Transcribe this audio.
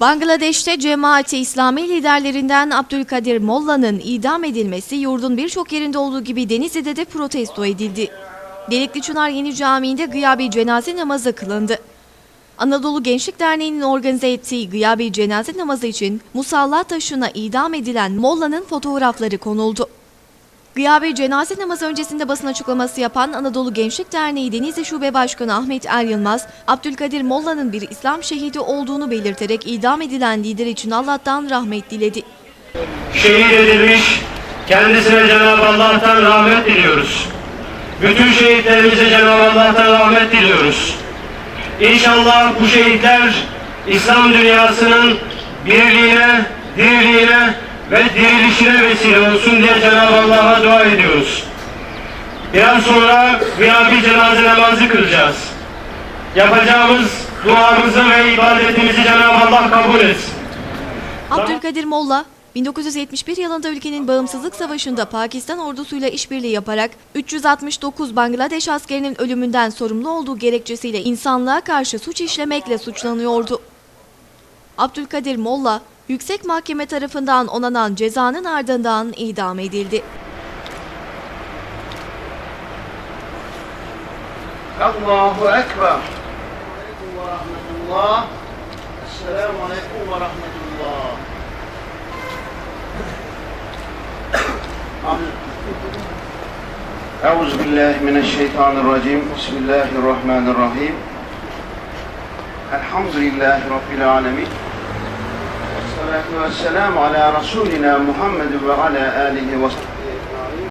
Bangladeş'te cemaati İslami liderlerinden Abdülkadir Molla'nın idam edilmesi yurdun birçok yerinde olduğu gibi Denizli'de de protesto edildi. Delikli Çınar Yeni Camii'nde gıyabi cenaze namazı kılındı. Anadolu Gençlik Derneği'nin organize ettiği gıyabi cenaze namazı için musalla taşına idam edilen Molla'nın fotoğrafları konuldu. Gıyabi cenaze namazı öncesinde basın açıklaması yapan Anadolu Gençlik Derneği Denizli Şube Başkanı Ahmet Er Yılmaz, Abdülkadir Molla'nın bir İslam şehidi olduğunu belirterek idam edilen lider için Allah'tan rahmet diledi. şehit edilmiş, kendisine Cenab-ı Allah'tan rahmet diliyoruz. Bütün şehitlerimize Cenab-ı Allah'tan rahmet diliyoruz. İnşallah bu şehitler İslam dünyasının birliğine, dirliğine ve dirilişine vesile olsun diye Cenab-ı Allah'a dua ediyoruz. Biraz sonra bir cenaze namazı kılacağız. Yapacağımız duamızı ve ibadetimizi Cenab-ı Allah kabul etsin. Abdülkadir Molla, 1971 yılında ülkenin bağımsızlık savaşında Pakistan ordusuyla işbirliği yaparak 369 Bangladeş askerinin ölümünden sorumlu olduğu gerekçesiyle insanlığa karşı suç işlemekle suçlanıyordu. Abdülkadir Molla, yüksek mahkeme tarafından onanan cezanın ardından idam edildi. Allahu Ekber. Rahmetullah. Esselamu aleyküm ve rahmetullah. Euzu billahi mineşşeytanirracim. Bismillahirrahmanirrahim. Elhamdülillahi Rabbil alemin. والصلاة والسلام على رسولنا محمد وعلى آله وصحبه.